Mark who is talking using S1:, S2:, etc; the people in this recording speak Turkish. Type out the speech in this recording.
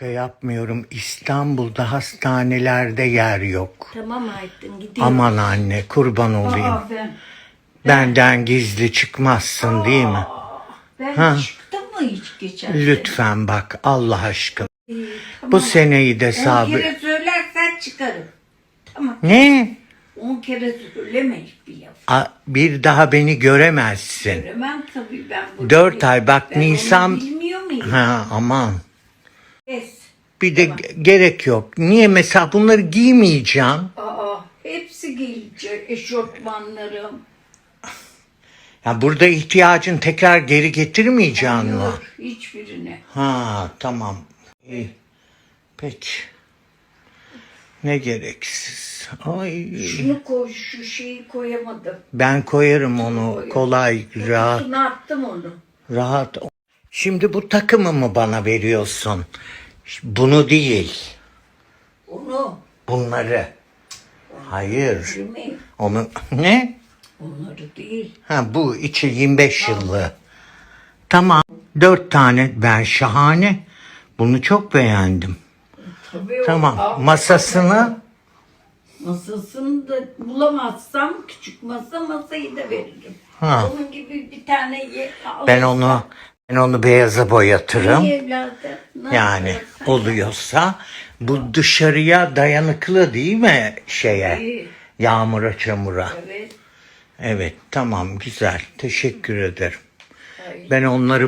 S1: Şaka yapmıyorum. İstanbul'da hastanelerde yer yok.
S2: Tamam Aydın gidiyorum.
S1: Aman anne kurban olayım.
S2: Aa, ben,
S1: Benden gizli çıkmazsın değil mi?
S2: ben
S1: Ha.
S2: çıktım mı hiç geçen sene?
S1: Lütfen bak Allah aşkına.
S2: İyi, tamam.
S1: Bu seneyi de
S2: On
S1: sabır.
S2: kere söylersen çıkarım. Tamam.
S1: Ne?
S2: On kere söyleme bir laf.
S1: A- Bir daha beni göremezsin.
S2: Göremem tabii ben.
S1: Dört ay bak
S2: ben
S1: Nisan.
S2: Onu bilmiyor muyum?
S1: Ha aman. Bir de ge- gerek yok. Niye mesela bunları giymeyeceğim?
S2: Aa, hepsi gelecek. Eşofmanlarım.
S1: Ya burada ihtiyacın tekrar geri getirmeyeceğim mi?
S2: Yok, hiçbirini.
S1: Ha tamam. İyi. Peki. Ne gereksiz. Ay.
S2: Şunu koy, şu şeyi koyamadım.
S1: Ben koyarım onu kolay, rahat,
S2: Kutusuna attım onu.
S1: rahat. Şimdi bu takımı mı bana veriyorsun? Bunu değil,
S2: Onu.
S1: bunları. Hayır. Onu ne?
S2: Onları değil.
S1: Ha bu içi 25 yıllı. Tamam. Dört tane ben şahane. Bunu çok beğendim.
S2: Tabii o-
S1: Tamam.
S2: Aa,
S1: Masasını
S2: Masasını da bulamazsam küçük masa masayı da veririm.
S1: Ha.
S2: Onun gibi bir tane ye,
S1: ben onu ben onu beyaza boyatırım.
S2: İyi evladım. Ne
S1: Yani
S2: yaparsan
S1: oluyorsa bu dışarıya dayanıklı değil mi şeye?
S2: İyi.
S1: Yağmura, çamura.
S2: Evet.
S1: Evet, tamam güzel. Teşekkür ederim. Ben onları